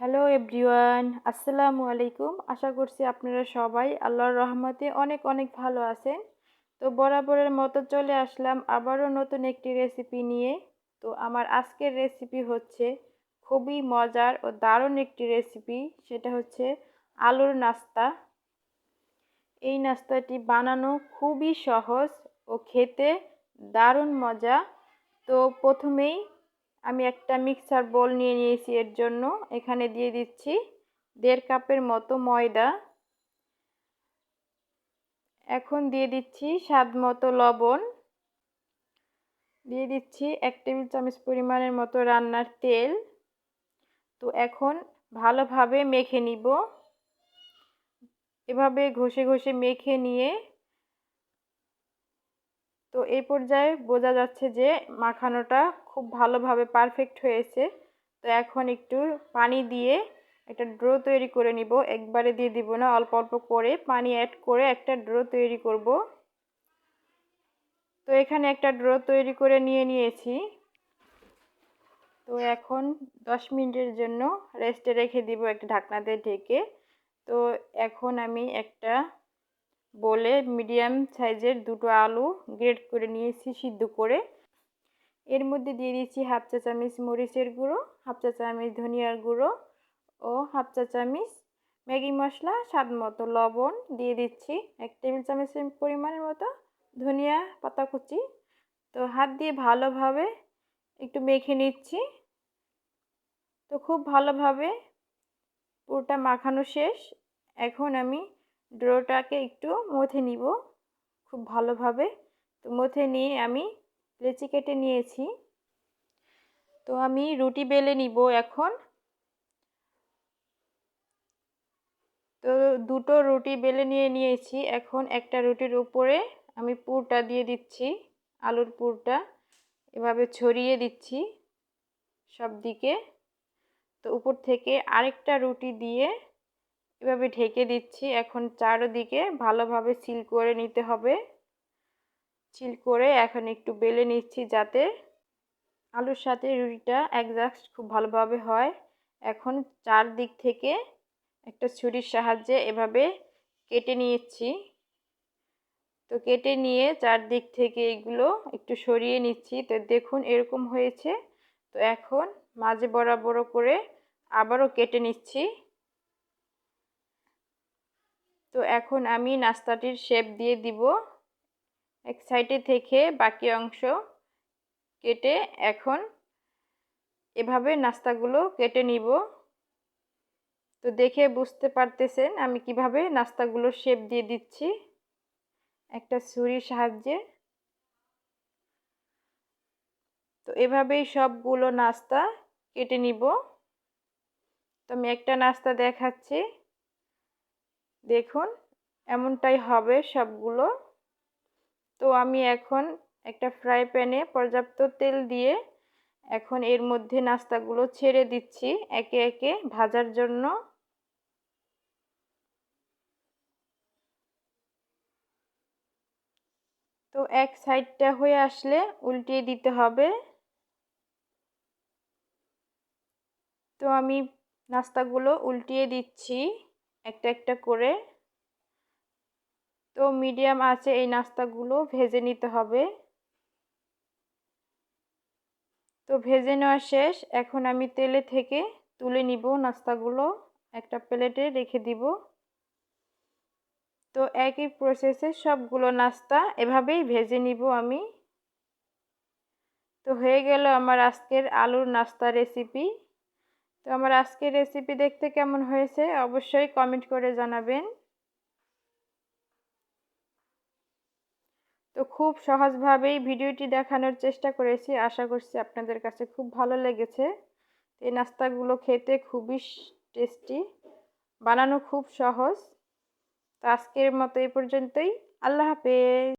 Hello everyone আসসালামু আলাইকুম আশা করছি আপনারা সবাই আল্লাহর রহমতে অনেক অনেক ভালো আছেন। তো বরাবরের মতো চলে আসলাম আবারও নতুন একটি রেসিপি নিয়ে। তো আমার আজকের রেসিপি হচ্ছে খুবই মজার ও দারুণ একটি রেসিপি সেটা হচ্ছে আলুর নাস্তা। এই নাস্তাটি বানানো খুবই সহজ ও খেতে দারুণ মজা। তো প্রথমেই আমি একটা মিক্সার বোল নিয়ে নিয়েছি এর জন্য। এখানে দিয়ে দিচ্ছি দেড় কাপের মতো ময়দা। এখন দিয়ে দিচ্ছি স্বাদ মতো লবণ। দিয়ে দিচ্ছি এক টেবিল চামচ পরিমাণের মতো রান্নার তেল। তো এখন ভালোভাবে মেখে নিব। এভাবে ঘষে ঘষে মেখে নিয়ে তো এই পর্যায়ে বোঝা যাচ্ছে যে মাখানোটা খুব ভালোভাবে পারফেক্ট হয়েছে। তো এখন একটু পানি দিয়ে একটা ড্রো তৈরি করে নিব। একবারে দিয়ে দিব না, অল্প অল্প করে পানি অ্যাড করে একটা ড্রো তৈরি করব। তো এখানে একটা ড্রো তৈরি করে নিয়ে নিয়েছি। তো এখন দশ মিনিটের জন্য রেস্টে রেখে দিব একটা ঢাকনাতে ঢেকে। তো এখন আমি একটা বলে মিডিয়াম সাইজের দুটো আলু গ্রেড করে নিয়েছি সিদ্ধ করে। এর মধ্যে দিয়ে দিচ্ছি হাফ চা চামচ মরিচের গুঁড়ো, হাফ চা চামচ ধনিয়ার গুঁড়ো ও হাফ চা চামচ ম্যাগি মশলা স্বাদ মতো লবণ দিয়ে দিচ্ছি এক টেবিল চামচের পরিমাণের মতো ধনিয়া পাতা কুচি। তো হাত দিয়ে ভালোভাবে একটু মেখে নিচ্ছি। তো খুব ভালোভাবে পুরোটা মাখানো শেষ। এখন আমি ড্রোটাকে একটু মথে নিব খুব ভালোভাবে। তো মথে নিয়ে আমি লেচি কেটে নিয়েছি। তো আমি রুটি বেলে নিব এখন। তো দুটো রুটি বেলে নিয়ে নিয়েছি। এখন একটা রুটির উপরে আমি পুরটা দিয়ে দিচ্ছি, আলুর পুরটা। এভাবে ছড়িয়ে দিচ্ছি সব দিকে। তো উপর থেকে আরেকটা রুটি দিয়ে এভাবে ঢেকে দিচ্ছি। এখন চারোদিকে ভালোভাবে সিল করে নিতে হবে। সিল করে এখন একটু বেলে নিচ্ছি যাতে আলুর সাথে রুটিটা একজাস্ট খুব ভালোভাবে হয়। এখন চারদিক থেকে একটা ছুরির সাহায্যে এভাবে কেটে নিয়েছি। তো কেটে নিয়ে চারদিক থেকে এগুলো একটু সরিয়ে নিচ্ছি। তো দেখুন এরকম হয়েছে। তো এখন মাঝে বরাবর করে আবারও কেটে নিচ্ছি। তো এখন আমি নাস্তাটির শেপ দিয়ে দিব। এক সাইডে থেকে বাকি অংশ কেটে এখন এভাবে নাস্তাগুলো কেটে নিব। তো দেখে বুঝতে পারতেছেন আমি কীভাবে নাস্তাগুলো শেপ দিয়ে দিচ্ছি। একটা ছুরির সাহায্যে। তো এভাবেই সবগুলো নাস্তা কেটে নিব। তো আমি একটা নাস্তা দেখাচ্ছি। দেখুন, এমনটাই হবে সবগুলো। তো আমি এখন একটা ফ্রাই প্যানে পর্যাপ্ত তেল দিয়ে এখন এর মধ্যে নাস্তাগুলো ছেড়ে দিচ্ছি একে একে ভাজার জন্য। তো এক সাইডটা হয়ে আসলে উল্টিয়ে দিতে হবে। তো আমি নাস্তাগুলো উল্টিয়ে দিচ্ছি একটা একটা করে। তো মিডিয়াম আছে এই নাস্তাগুলো, ভেজে নিতে হবে। তো ভেজে নেওয়া শেষ। এখন আমি তেলে থেকে তুলে নিব নাস্তাগুলো। একটা প্লেটে রেখে দিব। তো একই প্রসেসে সবগুলো নাস্তা এভাবেই ভেজে নিব আমি। তো হয়ে গেল আমার আজকের আলুর নাস্তা রেসিপি তো আমার আজকের রেসিপি দেখতে কেমন হয়েছে অবশ্যই কমেন্ট করে জানাবেন। তো খুব সহজভাবেই ভিডিওটি দেখানোর চেষ্টা করেছি। আশা করছি আপনাদের কাছে খুব ভালো লেগেছে। এই নাস্তাগুলো খেতে খুবই টেস্টি, বানানো খুব সহজ। তো আজকের মতো এই পর্যন্তই। আল্লাহ হাফেজ।